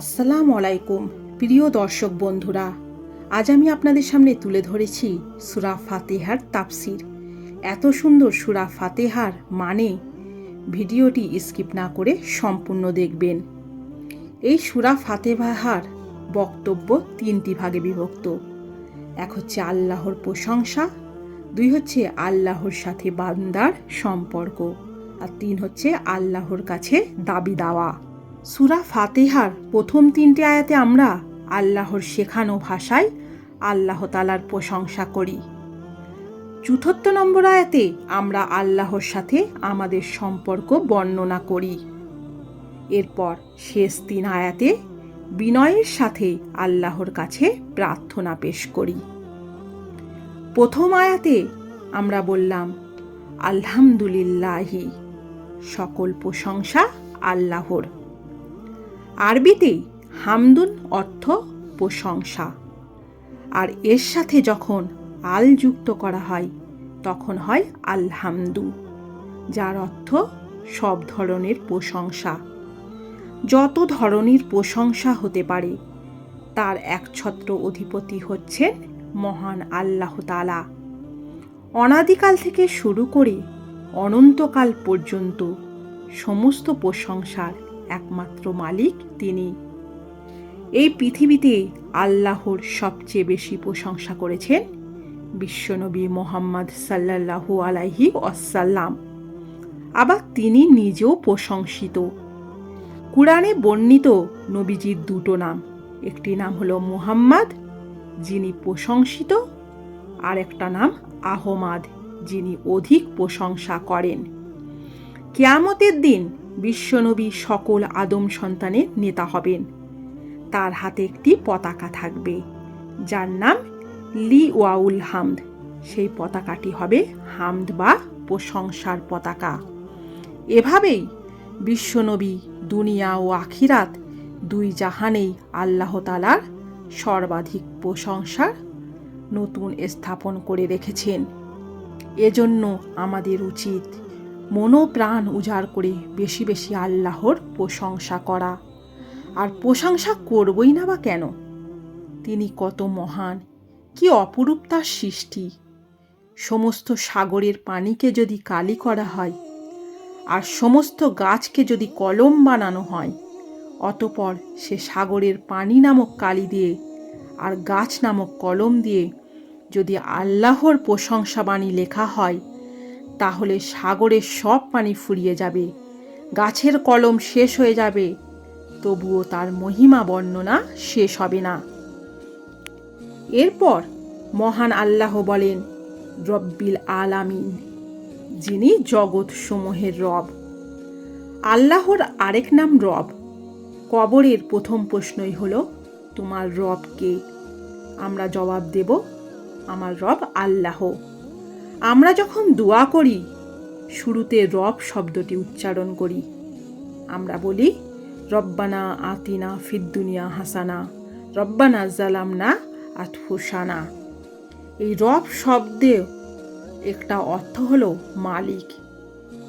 আসসালামু আলাইকুম, প্রিয় দর্শক বন্ধুরা। আজ আমি আপনাদের সামনে তুলে ধরেছি সুরা ফাতেহার তাফসির। এত সুন্দর সুরা ফাতেহার মানে ভিডিওটি স্কিপ না করে সম্পূর্ণ দেখবেন। এই সুরা ফাতেহার বক্তব্য তিনটি ভাগে বিভক্ত। এক হচ্ছে আল্লাহর প্রশংসা, দুই হচ্ছে আল্লাহর সাথে বান্দার সম্পর্ক, আর তিন হচ্ছে আল্লাহর কাছে দাবি দেওয়া। সুরা ফাতেহার প্রথম তিনটি আয়াতে আমরা আল্লাহর শেখানো ভাষায় আল্লাহ তালার প্রশংসা করি। চতুর্থ নম্বর আয়াতে আমরা আল্লাহর সাথে আমাদের সম্পর্ক বর্ণনা করি। এরপর শেষ তিন আয়াতে বিনয়ের সাথে আল্লাহর কাছে প্রার্থনা পেশ করি। প্রথম আয়াতে আমরা বললাম, আলহামদুলিল্লাহি, সকল প্রশংসা আল্লাহর। আরবিতে হামদুন অর্থ প্রশংসা। আর এর সাথে যখন আল যুক্ত করা হয়, তখন হয় আলহামদু, যার অর্থ সব ধরনের প্রশংসা। যত ধরনের প্রশংসা হতে পারে, তার একছত্র অধিপতি হচ্ছেন মহান আল্লাহ তালা অনাদিকাল থেকে শুরু করে অনন্তকাল পর্যন্ত সমস্ত প্রশংসার একমাত্র মালিক তিনি। এই পৃথিবীতে আল্লাহর সবচেয়ে বেশি প্রশংসা করেছেন বিশ্বনবী মোহাম্মদ সাল্লাল্লাহু আলাইহি ওয়াসাল্লাম। আবার তিনি নিজেও প্রশংসিত। কুরআনে বর্ণিত নবীজির দুটো নাম, একটি নাম হলো মুহাম্মদ, যিনি প্রশংসিত, আর একটা নাম আহমাদ, যিনি অধিক প্রশংসা করেন। কেয়ামতের দিন বিশ্বনবী সকল আদম সন্তানের নেতা হবেন। তার হাতে একটি পতাকা থাকবে, যার নাম লি ওয়াউল হামদ। সেই পতাকাটি হবে হামদ বা প্রশংসার পতাকা। এভাবেই বিশ্বনবী দুনিয়া ও আখিরাত দুই জাহানেই আল্লাহ তালার সর্বাধিক প্রশংসার নতুন স্থাপন করে রেখেছেন। এজন্য আমাদের উচিত মনোপ্রাণ উজাড় করে বেশি বেশি আল্লাহর প্রশংসা করা। আর প্রশংসা করবই না বা কেন? তিনি কত মহান, কি অপরূপ তার সৃষ্টি। সমস্ত সাগরের পানিকে যদি কালি করা হয়, আর সমস্ত গাছকে যদি কলম বানানো হয়, অতপর সে সাগরের পানি নামক কালি দিয়ে আর গাছ নামক কলম দিয়ে যদি আল্লাহর প্রশংসা বাণী লেখা হয় তাহলে সাগরের সব পানি ফুরিয়ে যাবে। গাছের কলম শেষ হয়ে যাবে। তবুও তার মহিমা বর্ণনা শেষ হবে না। এরপর মহান আল্লাহ বলেন, রব্বিল আলামিন, যিনি জগৎ সমূহের রব। আল্লাহর আরেক নাম রব। কবরের প্রথম প্রশ্নই হলো, তোমার রব কে আমরা জবাব দেব, আমার রব আল্লাহ। আমরা যখন দোয়া করি, শুরুতে রব শব্দটি উচ্চারণ করি। আমরা বলি, রব্বানা আতিনা ফিদ্দুনিয়া হাসানা, রব্বানা জালামনা আতফুসানা। এই রব শব্দে একটা অর্থ হলো মালিক।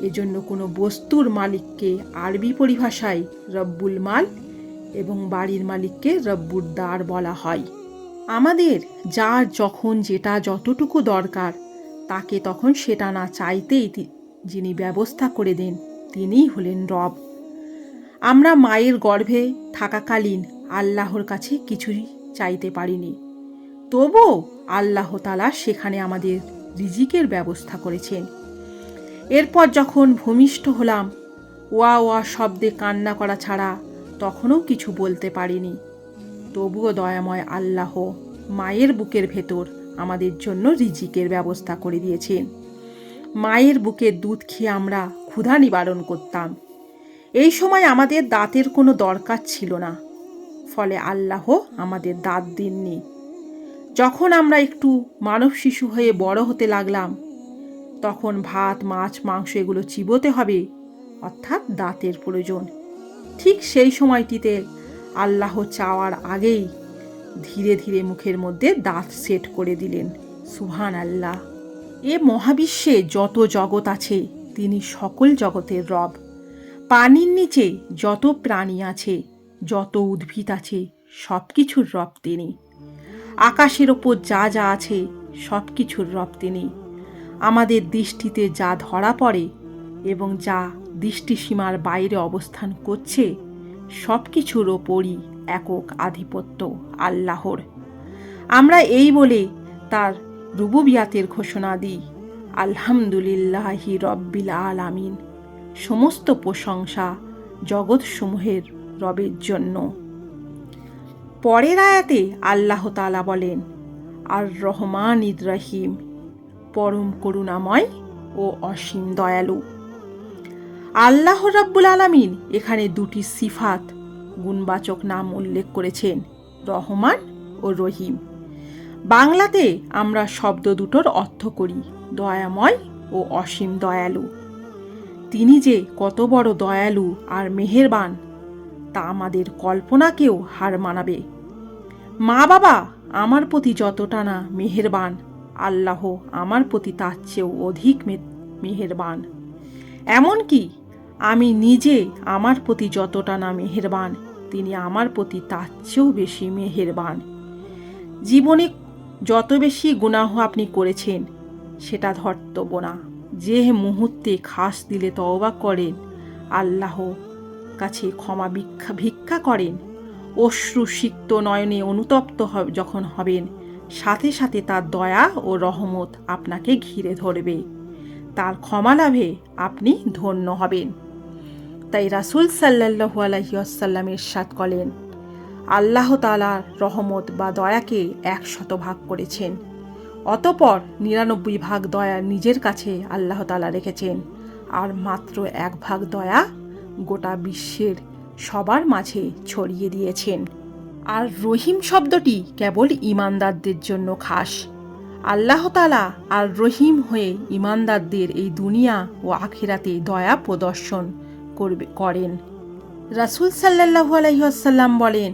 এজন্য কোনো বস্তুর মালিককে আরবি পরিভাষায় রব্বুল মাল এবং বাড়ির মালিককে রব্বুর দ্বার বলা হয়। আমাদের যার যখন যেটা যতটুকু দরকার তাকে তখন সেটা না চাইতেই যিনি ব্যবস্থা করে দেন, তিনিই হলেন রব। আমরা মায়ের গর্ভে থাকাকালীন আল্লাহর কাছে কিছুই চাইতে পারিনি। তবুও আল্লাহ তালা সেখানে আমাদের রিজিকের ব্যবস্থা করেছেন। এরপর যখন ভূমিষ্ঠ হলাম, ওয়া ওয়া শব্দে কান্না করা ছাড়া তখনও কিছু বলতে পারিনি। তবুও দয়াময় আল্লাহ মায়ের বুকের ভেতর আমাদের জন্য রিজিকের ব্যবস্থা করে দিয়েছেন মায়ের বুকে দুধ খেয়ে আমরা ক্ষুধা নিবারণ করতাম। এই সময় আমাদের দাঁতের কোনো দরকার ছিল না। ফলে আল্লাহ আমাদের দাঁত দিননি। যখন আমরা একটু মানব শিশু হয়ে বড় হতে লাগলাম, তখন ভাত, মাছ, মাংস এগুলো চিবোতে হবে, অর্থাৎ দাঁতের প্রয়োজন। ঠিক সেই সময়টিতে আল্লাহ চাওয়ার আগেই ধীরে ধীরে মুখের মধ্যে দাঁত সেট করে দিলেন। সুহান আল্লাহ এ মহাবিশ্বে যত জগৎ আছে, তিনি সকল জগতের রব। পানির নিচে যত প্রাণী আছে, যত উদ্ভিদ আছে সব কিছুর রব তিনি। আকাশের ওপর যা যা আছে সব কিছুর রব তিনি। আমাদের দৃষ্টিতে যা ধরা পড়ে এবং যা দৃষ্টিসীমার বাইরে অবস্থান করছে সব কিছুর ওপরই একক আধিপত্য আল্লাহর। আমরা এই বলে তার রুবুবিয়াতের ঘোষণা দিই। আলহামদুলিল্লাহি রব্বিল আলামিন। সমস্ত প্রশংসা জগৎসমূহের রবের জন্য। পরের আয়াতে আল্লাহ তালা বলেন আর রহমান ইদ্রাহিম পরম করুণাময় ও অসীম দয়ালু। আল্লাহ রাব্বুল আলামিন এখানে দুটি সিফাত গুণবাচক নাম উল্লেখ করেছেন রহমান ও রহিম। বাংলাতে আমরা শব্দ দুটোর অর্থ করি, দয়াময় ও অসীম দয়ালু। তিনি যে কত বড় দয়ালু আর মেহেরবান, তা আমাদের কল্পনাকেও হার মানাবে। মা বাবা আমার প্রতি যতটা না মেহেরবান, আল্লাহ আমার প্রতি তার চেয়েও অধিক মেহেরবান। এমনকি আমি নিজে আমার প্রতি যতটা না মেহেরবান তিনি আমার প্রতি তার চেয়েও বেশি মেহেরবান। জীবনে যত বেশি গুনাহ আপনি করেছেন, সেটা ধর্তব্য না। যে মুহূর্তে খাস দিলে তওবা করেন, আল্লাহ কাছে ক্ষমা ভিক্ষা ভিক্ষা করেন। অশ্রু সিক্ত নয়নে অনুতপ্ত যখন হবেন, সাথে সাথে তার দয়া ও রহমত আপনাকে ঘিরে ধরবে। তার ক্ষমা লাভে আপনি ধন্য হবেন। তাই রাসুল সাল্লাহু আলহিউসাল্লামের সাত করেন আল্লাহ তালার রহমত বা দয়াকে একশত ভাগ করেছেন। অতপর নিরানব্বই ভাগ দয়া নিজের কাছে আল্লাহ তালা রেখেছেন আর মাত্র এক ভাগ দয়া গোটা বিশ্বের সবার মাঝে ছড়িয়ে দিয়েছেন। আর রহিম শব্দটি কেবল ইমানদারদের জন্য খাস। আল্লাহ তালা আর রহিম হয়ে ইমানদারদের এই দুনিয়া ও আখিরাতে দয়া প্রদর্শন করবে, করেন। রাসুল সাল্লাহু আলহিহাসাল্লাম বলেন,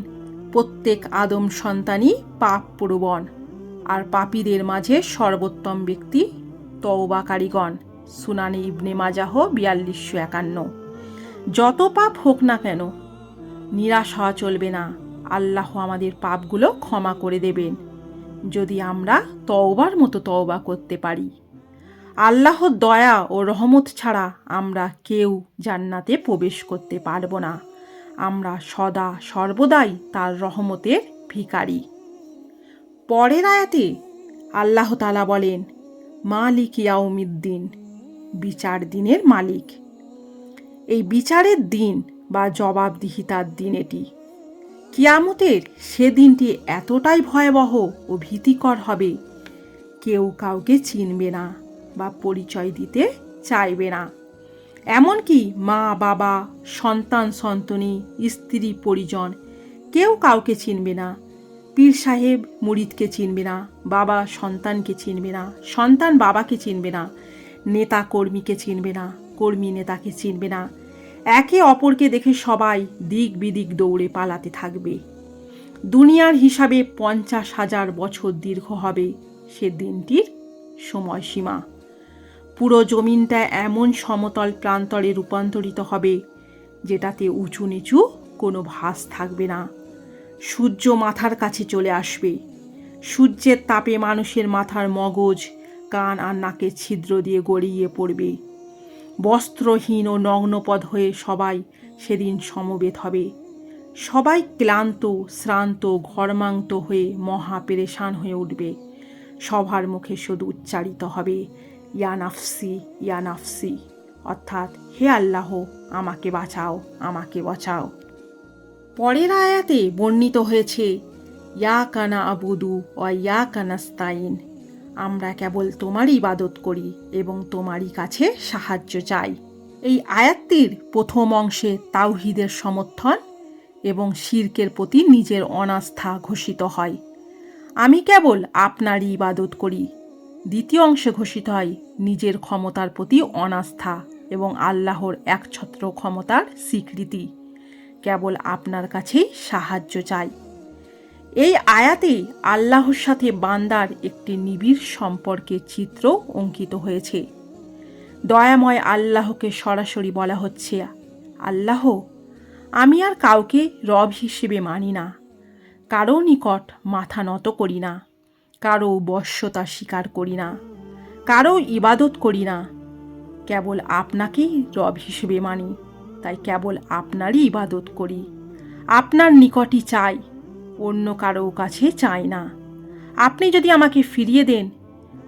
প্রত্যেক আদম সন্তানই পাপ প্রবণ, আর পাপীদের মাঝে সর্বোত্তম ব্যক্তি তওবাকারীগণ। সুনানি ইবনে মাজাহ বিয়াল্লিশশো একান্ন। যত পাপ হোক না কেন, নিরাশ হওয়া চলবে না। আল্লাহ আমাদের পাপগুলো ক্ষমা করে দেবেন, যদি আমরা তওবার মতো তওবা করতে পারি। আল্লাহর দয়া ও রহমত ছাড়া আমরা কেউ জান্নাতে প্রবেশ করতে পারব না। আমরা সদা সর্বদাই তার রহমতের ভিকারি পরের আয়াতে আল্লাহ তালা বলেন, মালিক ইয়াউমিদ্দিন, বিচার দিনের মালিক। এই বিচারের দিন বা জবাবদিহিতার দিন এটি। কিয়ামতের সে দিনটি এতটাই ভয়াবহ ও ভীতিকর হবে, কেউ কাউকে চিনবে না। বা পরিচয় দিতে চাইবে না। এমনকি মা, বাবা, সন্তান, সন্তনী, স্ত্রী, পরিজন কেউ কাউকে চিনবে না। পীর সাহেব মুরিদকে চিনবে না, বাবা সন্তানকে চিনবে না, সন্তান বাবাকে চিনবে না, নেতা কর্মীকে চিনবে না, কর্মী নেতাকে চিনবে না। একে অপরকে দেখে সবাই দিক বিদিক দৌড়ে পালাতে থাকবে। দুনিয়ার হিসাবে পঞ্চাশ হাজার বছর দীর্ঘ হবে সে দিনটির সময়সীমা। পুরো জমিনটা এমন সমতল প্রান্তরে রূপান্তরিত হবে, যেটাতে উঁচু নিচু কোনো ভাস থাকবে না। সূর্য মাথার কাছে চলে আসবে। সূর্যের তাপে মানুষের মাথার মগজ, কান আর নাকের ছিদ্র দিয়ে গড়িয়ে পড়বে। বস্ত্রহীন ও নগ্নপদ হয়ে সবাই সেদিন সমবেত হবে। সবাই ক্লান্ত, শ্রান্ত ঘরমান্ত হয়ে মহা পেরেশান হয়ে উঠবে। সবার মুখে শুধু উচ্চারিত হবে ইয়ানাফসি ইয়ানাফসি অর্থাৎ, হে আল্লাহ, আমাকে বাঁচাও আমাকে বাঁচাও। পরের আয়াতে বর্ণিত হয়েছে, ইয়া কানা আবুদু ও ইয়া কানাস্তাইন আমরা কেবল তোমারই ইবাদত করি এবং তোমারই কাছে সাহায্য চাই। এই আয়াতটির প্রথম অংশে তাওহিদের সমর্থন এবং শির্কের প্রতি নিজের অনাস্থা ঘোষিত হয়। আমি কেবল আপনারই ইবাদত করি দ্বিতীয় অংশে ঘোষিত হয়, নিজের ক্ষমতার প্রতি অনাস্থা এবং আল্লাহর একছত্র ক্ষমতার স্বীকৃতি। কেবল আপনার কাছেই সাহায্য চাই। এই আয়াতে আল্লাহর সাথে বান্দার একটি নিবিড় সম্পর্কের চিত্র অঙ্কিত হয়েছে। দয়াময় আল্লাহকে সরাসরি বলা হচ্ছে, আল্লাহ, আমি আর কাউকে রব হিসেবে মানি না। কারও নিকট মাথা নত করি না। কারও বশ্যতা স্বীকার করি না, কারও ইবাদত করি না। কেবল আপনাকেই রব হিসেবে মানি, তাই কেবল আপনারই ইবাদত করি। আপনার নিকটই চাই, অন্য কারও কাছে চাই না। আপনি যদি আমাকে ফিরিয়ে দেন,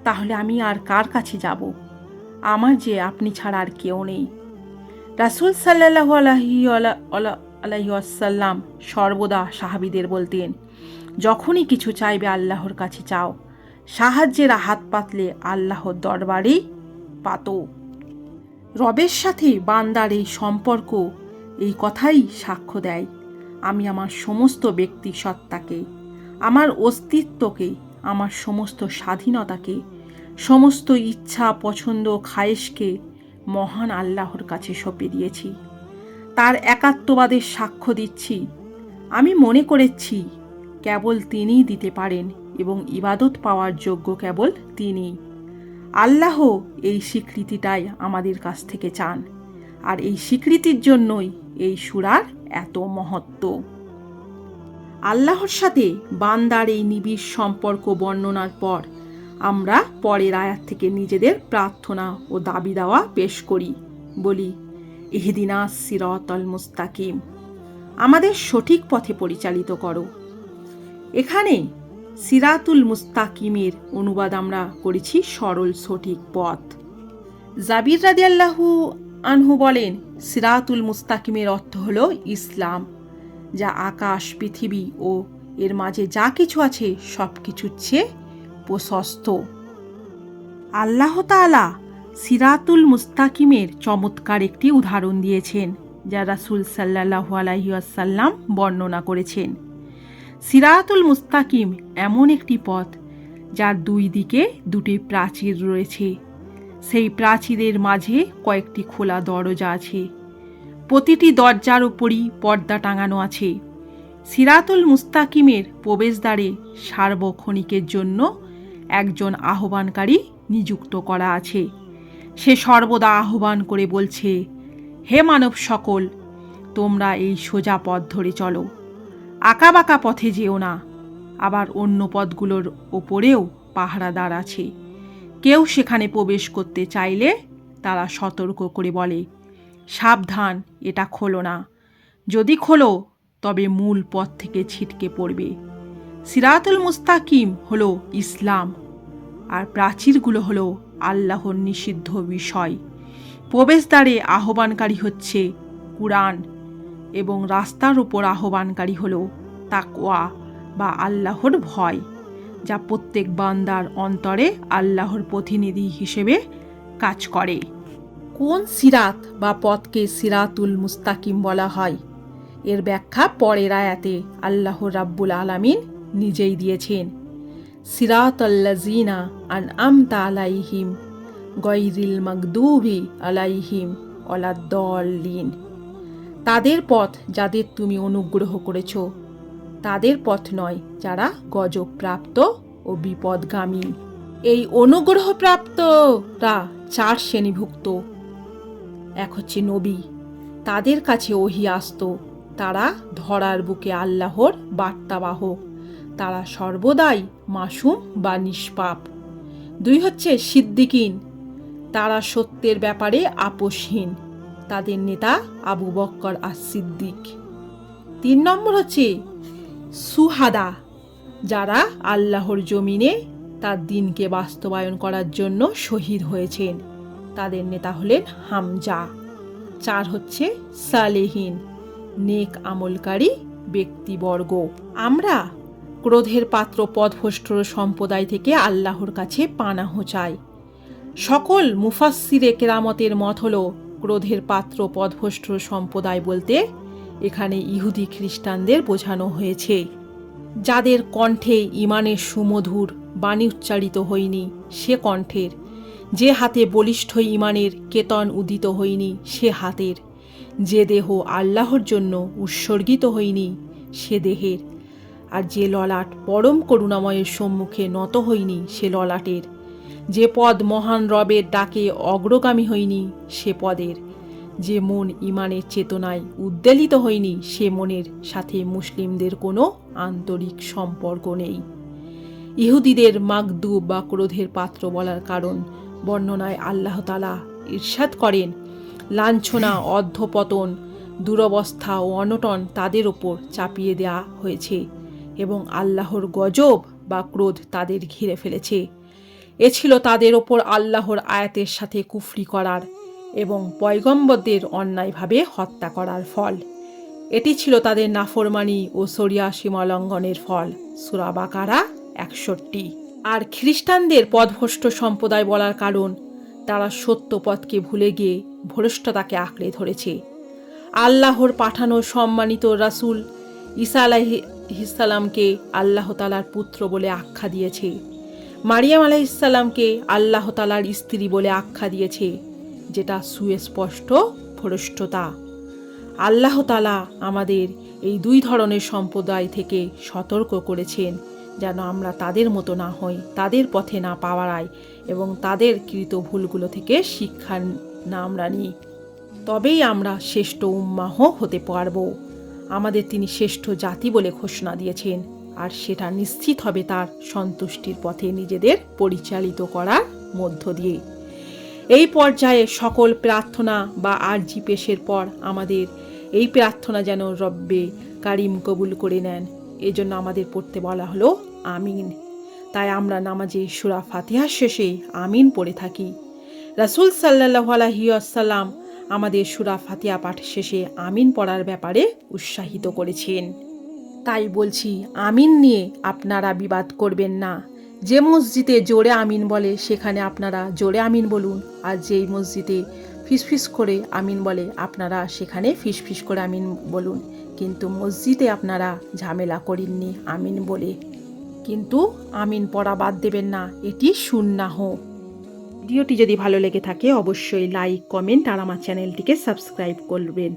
তাহলে আমি আর কার কাছে যাব? আমার যে আপনি ছাড়া আর কেউ নেই। রাসুল সাল্লাহ আলহি আলহি আসাল্লাম সর্বদা সাহাবিদের বলতেন যখনই কিছু চাইবে আল্লাহর কাছে চাও, সাহায্যের হাত পাতলে আল্লাহর দরবারেই পাতো। রবের সাথে বান্দার এই সম্পর্ক এই কথাই সাক্ষ্য দেয়, আমি আমার সমস্ত ব্যক্তি সত্তাকে, আমার অস্তিত্বকে, আমার সমস্ত স্বাধীনতাকে, সমস্ত ইচ্ছা, পছন্দ, খায়েশকে মহান আল্লাহর কাছে সঁপে দিয়েছি। তার একাত্মবাদের সাক্ষ্য দিচ্ছি। আমি মনে করেছি কেবল তিনিই দিতে পারেন এবং ইবাদত পাওয়ার যোগ্য কেবল তিনি আল্লাহ এই স্বীকৃতিটাই আমাদের কাছ থেকে চান, আর এই স্বীকৃতির জন্যই এই সুরার এত মহত্ব। আল্লাহর সাথে বান্দার এই নিবিড় সম্পর্ক বর্ণনার পর আমরা পরের আয়াত থেকে নিজেদের প্রার্থনা ও দাবি দেওয়া পেশ করি, বলি, ইহদিনা সিরতল মুস্তাকিম। আমাদের সঠিক পথে পরিচালিত করো। এখানে সিরাতুল মুস্তাকিমের অনুবাদ আমরা করেছি সরল সঠিক পথ। জাবির রাদিয়াল্লাহু আনহু বলেন, সিরাতুল মুস্তাকিমের অর্থ হল ইসলাম, যা আকাশ, পৃথিবী ও এর মাঝে যা কিছু আছে সব কিছুর চেয়ে প্রশস্ত। আল্লাহ তালা সিরাতুল মুস্তাকিমের চমৎকার একটি উদাহরণ দিয়েছেন, যা রাসুল সাল্লাহ আলাইসাল্লাম বর্ণনা করেছেন। সিরাতুল মুস্তাকিম এমন একটি পথ যার দুই দিকে দুটি প্রাচীর রয়েছে। সেই প্রাচীরের মাঝে কয়েকটি খোলা দরজা আছে। প্রতিটি দরজার উপরই পর্দা টাঙানো আছে। সিরাতুল মুস্তাকিমের প্রবেশদ্বারে সার্বক্ষণিকের জন্য একজন আহ্বানকারী নিযুক্ত করা আছে। সে সর্বদা আহ্বান করে বলছে, হে মানব সকল তোমরা এই সোজা পথ ধরে চলো। আঁকাবাঁকা পথে যেও না। আবার অন্য পথগুলোর ওপরেও পাহারাদার আছে। কেউ সেখানে প্রবেশ করতে চাইলে তারা সতর্ক করে বলে, সাবধান, এটা খোলো না। যদি খোলো, তবে মূল পথ থেকে ছিটকে পড়বে। সিরাতুল মুস্তাকিম হলো ইসলাম, আর প্রাচীরগুলো হলো আল্লাহর নিষিদ্ধ বিষয়। প্রবেশদ্বারে আহ্বানকারী হচ্ছে কুরআন। এবং রাস্তার উপর আহ্বানকারী হলো তাকওয়া বা আল্লাহর ভয়, যা প্রত্যেক বান্দার অন্তরে আল্লাহর প্রতিনিধি হিসেবে কাজ করে। কোন সিরাত বা পথকে সিরাতুল মুস্তাকিম বলা হয়? এর ব্যাখ্যা পরের আয়াতে আল্লাহ রাব্বুল আলামিন নিজেই দিয়েছেন। সিরাত আল্লাজিনা আন আমতা আলাইহিম গৈরিল মকদুবি আলাইহিম অলাদ্দলিন তাদের পথ যাদের তুমি অনুগ্রহ করেছ। তাদের পথ নয়, যারা গজপ্রাপ্ত ও বিপদগামী। এই অনুগ্রহপ্রাপ্তরা চার শ্রেণীভুক্ত। এক হচ্ছে নবী। তাদের কাছে ওহি আসত। তারা ধরার বুকে আল্লাহর বার্তাবাহক। তারা সর্বদাই মাসুম বা নিষ্পাপ। দুই হচ্ছে সিদ্দিকিন। তারা সত্যের ব্যাপারে আপোষহীন। তাদের নেতা আবু বক্কর আর সিদ্দিক তিন নম্বর হচ্ছে সুহাদা, যারা আল্লাহর জমিনে তার দিনকে বাস্তবায়ন করার জন্য শহীদ হয়েছেন। তাদের নেতা হলেন হামজা। চার হচ্ছে সালেহীন, নেক আমলকারী ব্যক্তিবর্গ। আমরা ক্রোধের পাত্র পদভষ্ট সম্প্রদায় থেকে আল্লাহর কাছে পানাহ চাই। সকল মুফাসিরে কেরামতের মত হল ক্রোধের পাত্র পদভষ্ট সম্প্রদায় বলতে এখানে ইহুদি খ্রিস্টানদের বোঝানো হয়েছে। যাদের কণ্ঠে ইমানের সুমধুর বাণী উচ্চারিত হয়নি, সে কণ্ঠের। যে হাতে বলিষ্ঠ ইমানের কেতন উদিত হয়নি, সে হাতের। যে দেহ আল্লাহর জন্য উৎসর্গিত হয়নি, সে দেহের। আর যে ললাট পরম করুণাময়ের সম্মুখে নত হয়নি, সে ললাটের। যে পদ মহান রবের ডাকে অগ্রগামী হয়নি সে পদের। যে মন ইমানের চেতনায় উদ্বেলিত হয়নি সে মনের সাথে মুসলিমদের কোনো আন্তরিক সম্পর্ক নেই। ইহুদিদের মাগদু বা ক্রোধের পাত্র বলার কারণ বর্ণনায় আল্লাহ তালা ঈর্ষাদ করেন, লাঞ্ছনা, অর্ধপতন, দুরবস্থা ও অনটন তাদের ওপর চাপিয়ে দেয়া হয়েছে এবং আল্লাহর গজব বা ক্রোধ তাদের ঘিরে ফেলেছে। এ ছিল তাদের ওপর আল্লাহর আয়াতের সাথে কুফরি করার এবং পয়গম্বরদের অন্যায়ভাবে হত্যা করার ফল। এটি ছিল তাদের নাফরমানি ও সরিয়া সীমালঙ্ঘনের ফল। সুরাবাকারা একষট্টি। আর খ্রিস্টানদের পদভষ্ট সম্প্রদায় বলার কারণ, তারা সত্য পথকে ভুলে গিয়ে ভ্রষ্টতাকে আঁকড়ে ধরেছে। আল্লাহর পাঠানো সম্মানিত রাসূল ঈসা আলাইহিসাল্লামকে আল্লাহ তালার পুত্র বলে আখ্যা দিয়েছে। মারিয়াম আলাইসাল্লামকে আল্লাহ তালার স্ত্রী বলে আখ্যা দিয়েছে, যেটা সুস্পষ্ট ভ্রষ্টতা। আল্লাহ তালা আমাদের এই দুই ধরনের সম্প্রদায় থেকে সতর্ক করেছেন, যেন আমরা তাদের মতো না হই, তাদের পথে না পাওয়ারাই, এবং তাদের কৃত ভুলগুলো থেকে শিক্ষা না আমরা নিই তবেই আমরা শ্রেষ্ঠ উম্মাহ হতে পারব। আমাদের তিনি শ্রেষ্ঠ জাতি বলে ঘোষণা দিয়েছেন। আর সেটা নিশ্চিত হবে তার সন্তুষ্টির পথে নিজেদের পরিচালিত করার মধ্য দিয়ে। এই পর্যায়ে সকল প্রার্থনা বা আরজি পেশের পর আমাদের এই প্রার্থনা যেন রব্বে কারিম কবুল করে নেন। এজন্য আমাদের পড়তে বলা হলো, আমিন। তাই আমরা নামাজে সুরা ফাতিহার শেষে আমিন পড়ে থাকি। রাসুল সাল্লাহ আলহিউসাল্লাম আমাদের সুরা ফাতিহা পাঠ শেষে আমিন পড়ার ব্যাপারে উৎসাহিত করেছেন। তাই বলছি, আমিন নিয়ে আপনারা বিবাদ করবেন না। যে মসজিদে জোরে আমিন বলে, সেখানে আপনারা জোরে আমিন বলুন। আর যেই মসজিদে ফিসফিস করে আমিন বলে, আপনারা সেখানে ফিসফিস করে আমিন বলুন। কিন্তু মসজিদে আপনারা ঝামেলা করেননি আমিন বলে। কিন্তু আমিন পড়া বাদ দেবেন না, এটি সুন্নাহ। ভিডিওটি যদি ভালো লেগে থাকে, অবশ্যই লাইক, কমেন্ট আর আমার চ্যানেলটিকে সাবস্ক্রাইব করবেন।